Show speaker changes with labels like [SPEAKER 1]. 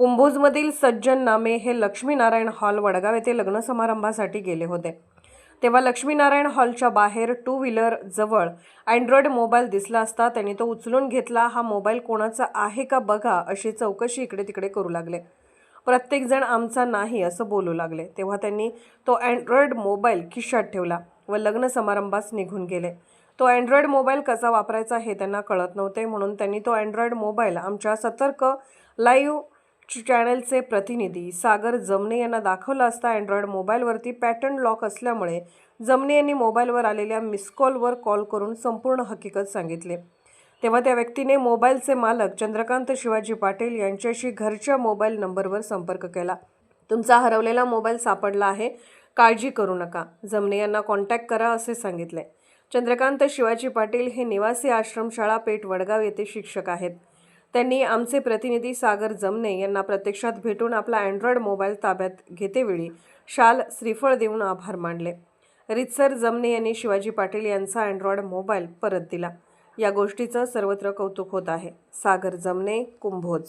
[SPEAKER 1] कुंभोजमधील सज्जन नामे हे लक्ष्मीनारायण हॉल वडगाव येथे लग्न समारंभासाठी गेले होते. तेव्हा लक्ष्मीनारायण हॉलच्या बाहेर टू व्हीलर जवळ अँड्रॉइड मोबाईल दिसला असता त्यांनी तो उचलून घेतला हा मोबाईल कोणाचा आहे का बघा अशी चौकशी इकडे तिकडे करू लागले. प्रत्येकजण आमचा नाही असं बोलू लागले. तेव्हा त्यांनी तो अँड्रॉइड मोबाईल खिशात ठेवला व लग्न समारंभास निघून गेले. तो अँड्रॉइड मोबाईल कसा वापरायचा हे त्यांना कळत नव्हते म्हणून त्यांनी तो अँड्रॉइड मोबाईल आमच्या सतर्क लाईव्ह चॅनलचे प्रतिनिधी सागर जमने यांना दाखवला असता अँड्रॉइड मोबाईलवरती पॅटर्न लॉक असल्यामुळे जमने यांनी मोबाईलवर आलेल्या मिसकॉलवर कॉल करून संपूर्ण हकीकत सांगितले. तेव्हा त्या व्यक्तीने मोबाईलचे मालक चंद्रकांत शिवाजी पाटील यांच्याशी घरच्या मोबाईल नंबरवर संपर्क केला. तुमचा हरवलेला मोबाईल सापडला आहे काळजी करू नका जमने यांना कॉन्टॅक्ट करा असे सांगितले. चंद्रकांत शिवाजी पाटील हे निवासी आश्रमशाळा पेठ वडगाव येथे शिक्षक आहेत. त्यांनी आमचे प्रतिनिधी सागर जमने यांना प्रत्यक्षात भेटून आपला अँड्रॉइड मोबाईल ताब्यात घेतेवेळी शाल श्रीफळ देऊन आभार मानले. रितसर जमने यांनी शिवाजी पाटील यांचा अँड्रॉइड मोबाईल परत दिला. या गोष्टीचं सर्वत्र कौतुक होत आहे. सागर जमने कुंभोज.